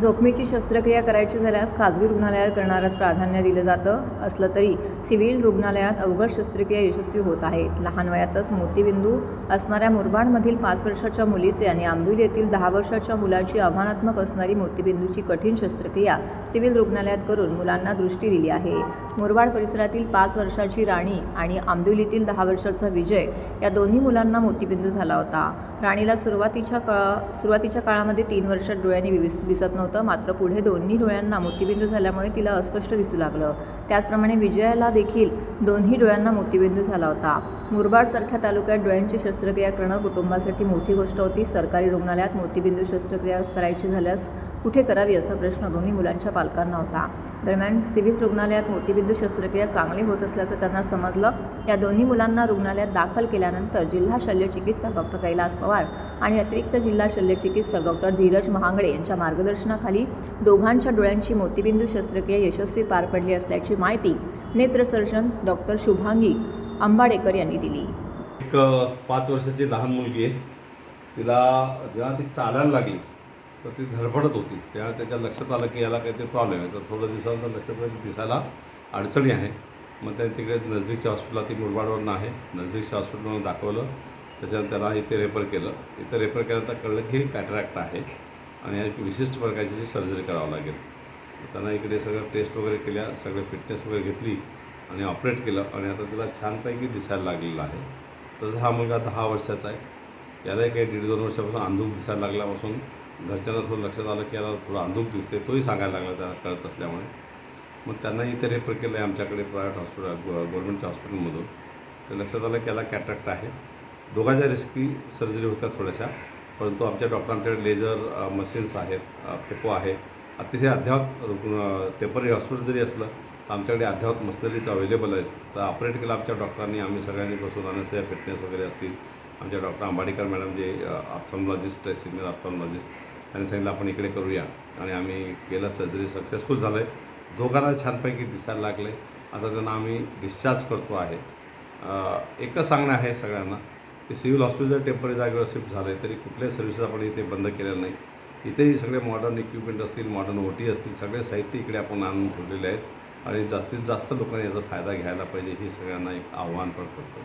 जोखमीची शस्त्रक्रिया करायची झाल्यास खाजगी रुग्णालयात करणाऱ्यात प्राधान्य दिलं जातं. असलं तरी सिव्हिल रुग्णालयात अवघड शस्त्रक्रिया यशस्वी होत आहे. लहान वयातच मोतीबिंदू असणाऱ्या मुरबाडमधील पाच वर्षाच्या मुलीचे आणि आंबिल येथील दहा वर्षाच्या मुलाची आव्हानात्मक असणारी मोतीबिंदूची कठीण शस्त्रक्रिया सिव्हिल रुग्णालयात करून मुलांना दृष्टी दिली आहे. मुरबाड परिसरातील पाच वर्षाची राणी आणि आंबिवलीतील दहा वर्षाचा विजय या दोन्ही मुलांना मोतीबिंदू झाला होता. राणीला सुरुवातीच्या काळा सुरुवातीच्या काळामध्ये तीन वर्षात डोळ्यांनी व्यवस्थित दिसत नव्हतं मात्र पुढे दोन्ही डोळ्यांना मोतीबिंदू झाल्यामुळे तिला अस्पष्ट दिसू लागलं. त्याचप्रमाणे विजयाला देखील दोन्ही डोळ्यांना मोतीबिंदू झाला होता. मुरबाडसारख्या तालुक्यात डोळ्यांची शस्त्रक्रिया करणं कुटुंबासाठी मोठी गोष्ट होती. सरकारी रुग्णालयात मोतीबिंदू शस्त्रक्रिया करायची झाल्यास कुठे करावी असा प्रश्न दोन्ही मुलांच्या पालकांना होता. दरम्यान सिव्हिल रुग्णालयात मोतीबिंदू शस्त्रक्रिया चांगली होत असल्याचं त्यांना समजलं. या दोन्ही मुलांना रुग्णालयात दाखल केल्यानंतर जिल्हा शल्यचिकित्सक डॉक्टर कैलास पवार आणि अतिरिक्त जिल्हा शल्यचिकित्सक डॉक्टर धीरज महांगडे यांच्या मार्गदर्शनाखाली दोघांच्या डोळ्यांची मोतीबिंदू शस्त्रक्रिया यशस्वी पार पडली असल्याची माहिती नेत्रसर्जन डॉक्टर शुभांगी अंबाडेकर यांनी दिली. एक पाच वर्षाची लहान मुलगी आहे. तिला जेव्हा ती चालायला लागली तर ती धडपडत होती. त्या त्याच्या लक्षात आलं की याला काहीतरी प्रॉब्लेम आहे. तर थोडं दिवसानंतर लक्षात आलं की दिसायला अडचणी आहे. मग त्याने तिकडे नजदीकच्या हॉस्पिटलात ती मुरबाडवरून आहे. नजदीकच्या हॉस्पिटलमध्ये दाखवलं. त्याच्यानंतर त्याला इथे रेफर केलं. इथे रेफर केलं तर कळलं की कॅटरॅक्ट आहे आणि एक विशिष्ट प्रकारची सर्जरी करावं लागेल. त्यांना इकडे सगळं टेस्ट वगैरे केल्या सगळे फिटनेस वगैरे घेतली आणि ऑपरेट केलं आणि आता तिला छानपैकी दिसायला लागलेलं आहे. तसं हा मुलगा दहा वर्षाचा आहे. यालाही काही दीड दोन वर्षापासून आंधूक दिसायला लागल्यापासून घरच्यांना थोडं लक्षात आलं की याला थोडं अंधूक दिसते तोही सांगायला लागला त्याला कळत असल्यामुळे. मग त्यांना इथे रेफर केलं आहे आमच्याकडे प्रायव्हेट हॉस्पिटल गव्हर्मेंटच्या हॉस्पिटलमधून. तर लक्षात आलं की याला कॅटॅक्ट आहे. दोघांच्या रिस्की सर्जरी होत्या थोड्याशा परंतु आमच्या डॉक्टरांच्याकडे लेझर मशीन्स आहेत पेपो आहे. अतिशय अद्ययावत रुग्ण टेंपररी हॉस्पिटल जरी असलं तर आमच्याकडे अद्ययावत मशिनरीज अवेलेबल आहेत. तर ऑपरेट केलं आमच्या डॉक्टरांनी आम्ही सगळ्यांनी बसून आणि फिटनेस वगैरे असतील आमच्या डॉक्टर आंबाडीकर मॅडम जे ऑप्थॉमॉलॉजिस्ट आहे सिनियर ऑप्थॉमॉलॉजिस्ट त्यांनी सांगितलं आपण इकडे करूया. आणि आम्ही केलं सर्जरी सक्सेसफुल झालं. आहे दोघांना छानपैकी दिसायला लागले. आता त्यांना आम्ही डिस्चार्ज करतो आहे. एकच सांगणं आहे सगळ्यांना की सिव्हिल हॉस्पिटल टेंपररी जागेवर शिफ्ट झालं आहे तरी कुठल्याही सर्व्हिसेस आपण इथे बंद केलेलं नाही. इथेही सगळे मॉडर्न इक्विपमेंट असतील मॉडर्न ओटी असतील सगळे साहित्य इकडे आपण आणून ठेवलेले आहेत. आणि जास्तीत जास्त लोकांनी याचा फायदा घ्यायला पाहिजे हे सगळ्यांना एक आव्हान पण करतो.